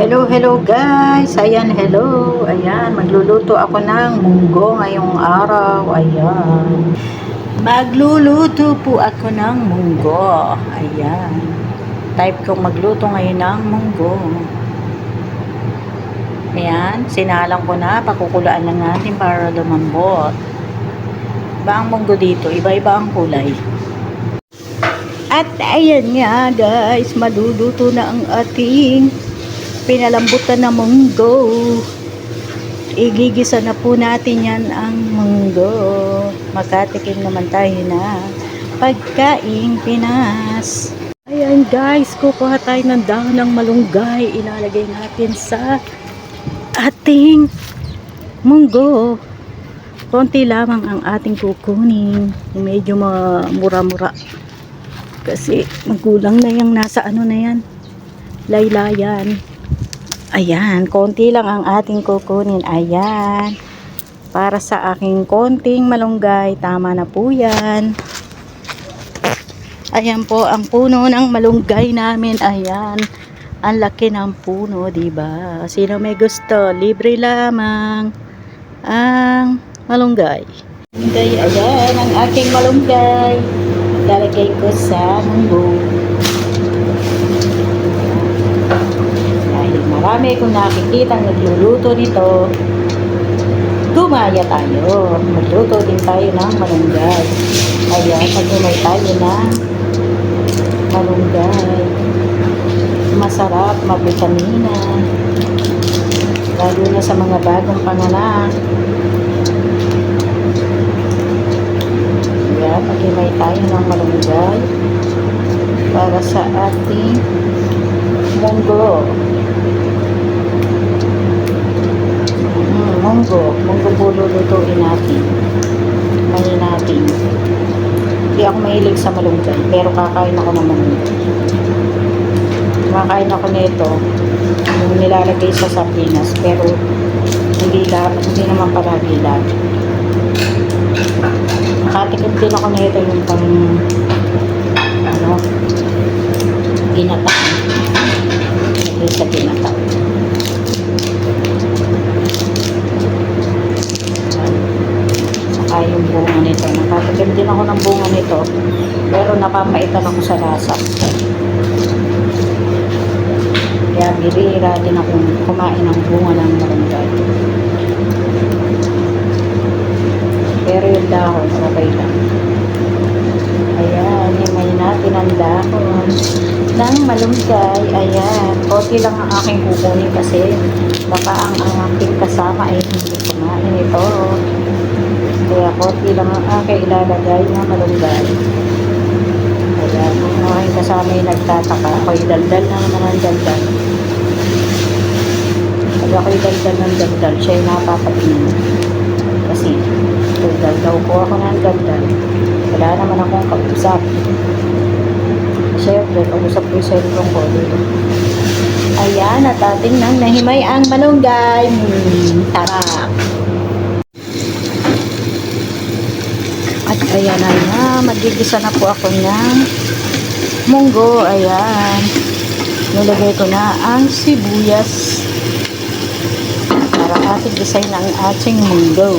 Hello, hello guys. Ayan, hello. Ayan, magluluto ako ng munggo ngayong araw. Ayan. Magluluto po ako ng munggo. Ayan. Type kong magluto ngayon ng munggo. Ayan, sinalang ko na. Pakukulaan lang natin para lumambot. Iba ang munggo dito. Iba-iba ang kulay. At ayan nga guys, maluluto na ang ating pinalambutan na munggo. Igigisa na po natin yan ang munggo. Makatikim naman tayo na pagkaing Pinas. Ayan guys, kukuha tayo ng dahon ng malunggay. Ilalagay natin sa ating munggo. Konti lamang ang ating kukunin. Medyo mura-mura. Kasi magulang na yung nasa ano na yan. Laylayan. Ayan, konti lang ang ating kukunin. Ayan. Para sa aking konting malunggay, tama na po yan. Ayan po ang puno ng malunggay namin. Ayan. Ang laki ng puno, 'di ba? Sino may gusto, libre lamang ang malunggay. Malunggay, ayan ang aking malunggay. Lalagay ko sa munggo. Dahil marami kong nakikita nagluluto nito, gumaya tayo. Magluto din tayo ng malunggay. Ayan, pag-umay tayo ng malunggay. Masarap, mabitamina. Lalo na sa mga bagong panganak. Ayan, pag-umay tayo ng malunggay para sa ating munggo. Mm, munggo. Munggo po lulutuin natin. Mahin natin. Hindi ako mahilig sa malunggay, pero kakain ako ng malunggay. Kumakain ako nito, yung nilalagay sa sardinas, pero hindi, lahat, hindi naman palagi lahat. Nakatikim din ako nito yung pang ano, ginatang. Ito sa ginatang. Saka yung bunga nito. Nakatikim din ako ng bunga nito. Pero napapaitan ako sa lasa. Kaya birira din ako kumain ng bunga ng malunggay. Pero yung dahon, okay lang. Ayan, himay natin ang dahon ng malunggay. Ayan, konti lang ang aking kukunin kasi baka ang, ang aking kasama ay hindi kumain ito. Kaya konti lang ang aking ilalagay na malunggay. Ayan, kung ang aking kasama ay nagtataka, ako'y daldal na naman daldal. Pag ako'y daldal ng daldal, siya ay napapatingin. Kasi, daldal daw po ako ng daldal. Wala naman akong kausap. Siyempre, kausap ko yung cellphone ko dito. Ayan, at ating nang nahimay ang malunggay. Hmm, tara! At ayan na na, magigisa na po ako ng munggo. Ayan. Nilagay ko na ang sibuyas para ating design ang ating munggo.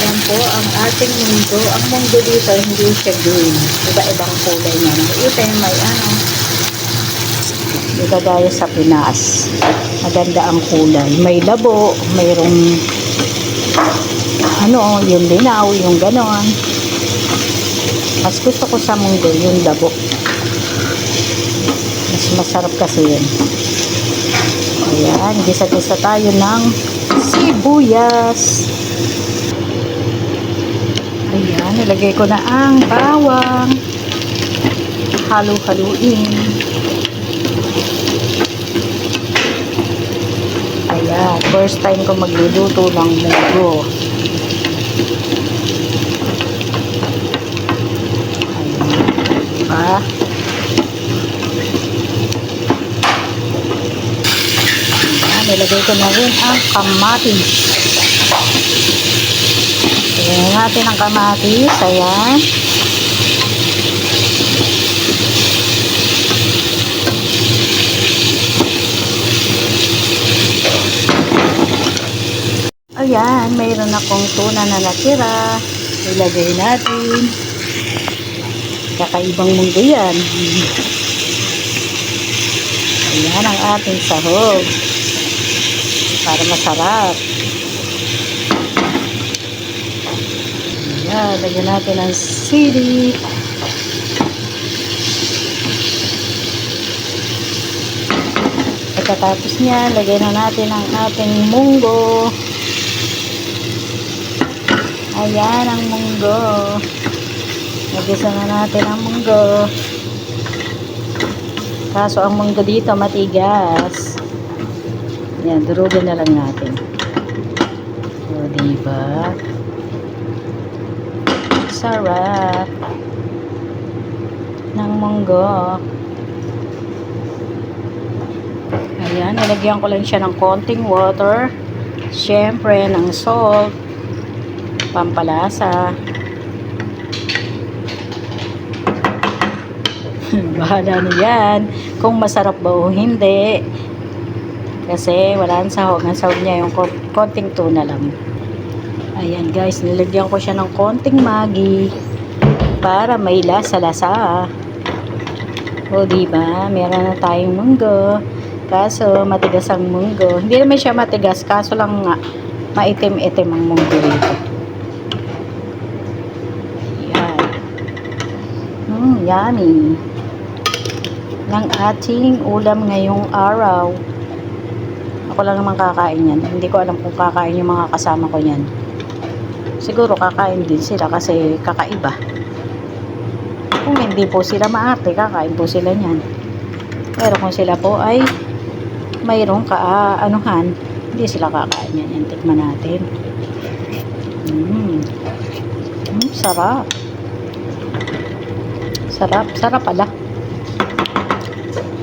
Yan po ang ating munggo. Ang munggo dito, hindi siya green. Iba-ibang kulay niya. Ito yung may ano, Ito gaya sa Pinas. Maganda ang kulay. May labo, mayroong ano, yung linaw, yung ganon. Mas gusto ko sa munggo, yung labo. Mas masarap kasi yun. Ayan, gisa-gisa tayo ng sibuyas. Ayan, nilagay ko na ang bawang. Halo-haluin. Ayan, first time ko magluluto ng munggo. pa. Ayan, nilagay ko na rin ang kamatis. Ayan natin ang kamatis. Ayan. Ayan, mayroon akong tuna na natira. Ilagay natin. Kakaibang mundo yan. Ayan ang ating sahog. Para masarap. Ayan, lagyan natin ang sili. Pagkatapos niya, lagyan na natin ang ating munggo. Ayan ang munggo. Nagisa na natin ang munggo. Kaso ang munggo dito matigas. Yan, durugin na lang natin. O, diba? Sarap ng munggo. Ayan, nilagyan ko lang siya ng konting water. Siyempre, ng salt. Pampalasa. Bahala na. Kung masarap ba o hindi. Kasi wala ang sahog. Ang sahog niya yung ko- konting tuna lang. Ayan guys, nilagyan ko siya ng konting magi para may lasa-lasa. O diba, meron na tayong munggo. Kaso matigas ang munggo. Hindi naman siya matigas, kaso lang nga maitim-itim ang munggo rito. Yan. Mm, yummy. Ng ating ulam ngayong araw. Ako lang naman kakain yan. Hindi ko alam kung kakain yung mga kasama ko yan. Siguro kakain din sila kasi kakaiba. Kung hindi po sila maarte, kakain po sila niyan. Pero kung sila po ay mayroong kaanuhan, hindi sila kakain yan. Yan, tikman natin. Mm. Mm, sarap. Sarap. Sarap pala.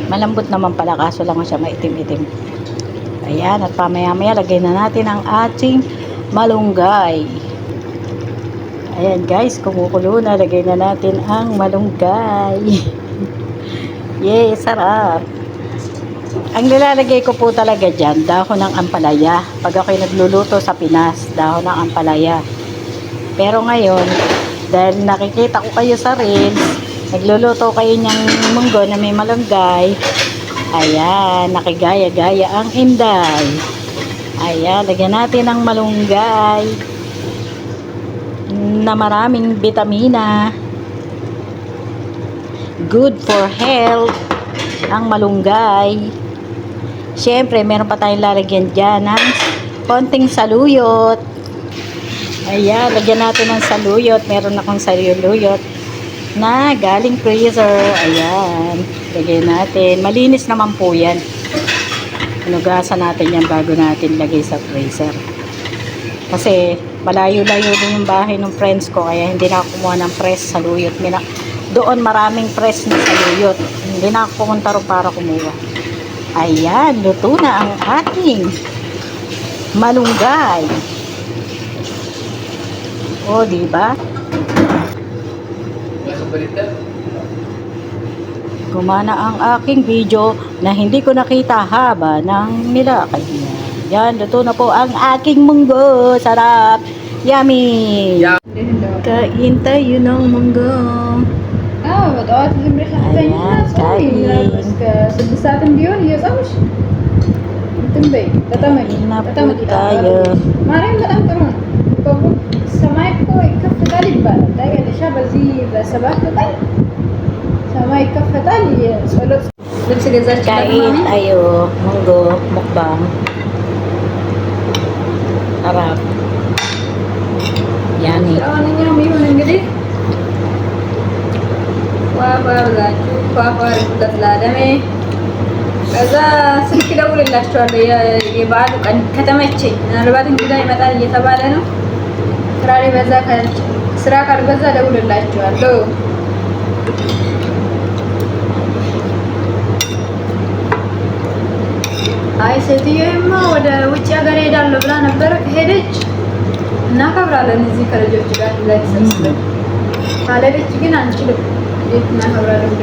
Malambot naman pala kaso lang siya maitim-itim. Ayan, at pamaya-maya lagay na natin ang ating malunggay. Ayan guys, kumukulo na. Lagay na natin ang malunggay. Yay, sarap. Ang nilalagay ko po talaga dyan, dahon ng ampalaya. Pag ako'y nagluluto sa Pinas, dahon ng ampalaya. Pero ngayon, dahil nakikita ko kayo sa reels, nagluluto kayo ng munggo na may malunggay, ayan, nakigaya-gaya ang inday. Ayan, lagyan natin ng malunggay na maraming vitamina. Good for health ang malunggay. Siyempre, meron pa tayong lalagyan dyan ng konting saluyot. Ayan, lagyan natin ng saluyot. Meron akong saluyot na galing freezer. Ayan, lagyan natin. Malinis naman po yan. Hinugasan natin yan bago natin lagay sa freezer. Kasi malayo-layo din yung bahay ng friends ko kaya hindi na ako kumuha ng press saluyot. Mina, doon maraming press na saluyot. Hindi na ako pumunta ro para kumuha. Ayan, luto na ang ating malunggay. O, di ba? Gumana ang aking video na hindi ko nakita haba ng nilakay niya. Yan, luto na po ang aking munggo. Sarap! Yummy! Yeah. Kain tayo ng munggo. Ah, wat oud is een bericht aan de kain. Sabi sa atin yun, yes, oh, awas. Tumbe, tatamay. Kain na po tayo. Ah, ah, ah. Maraming matang turun. ሰማይ እኮ ይከፈታል ይባላል። ታያለሽ በዚህ በሰባት ቀን ሰማይ ይከፈታል። የጸሎት ልብስ ገዛች። አዮ መንጎ ሙቅባም አራብ ያኔ አሁንኛም ይሁን እንግዲህ ዋባ ብላችሁ ዋባ ከዛ ስልክ ደውልላቸዋለሁ። የበዓሉ ቀን ከተመቸኝ ምናልባት እንግዳ ይመጣል እየተባለ ነው ስራ ላይ በዛ ከ- ስራ ካልበዛ ደውልላችኋለሁ። አይ ሴትዮማ ወደ ውጭ ሀገር ሄዳለሁ ብላ ነበረ ከሄደች እናከብራለን እዚህ ከልጆች ጋር ላይ ተሰብስበን። ካልሄደች ግን አንችልም። እንዴት እናከብራለን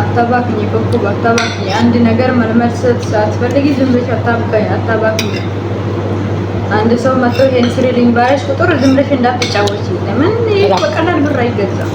አታባክኝ ኮከብ አታባክኝ። አንድ ነገር መልመድ ሳትፈልጊ ዝም ብለሽ አታባክኝ አንድ ሰው መጥቶ ይሄን ስሪልኝ ባለሽ ቁጥር ዝም ብለሽ እንዳትጫወቺ። ለምን ይሄ በቀላል ብር አይገዛም።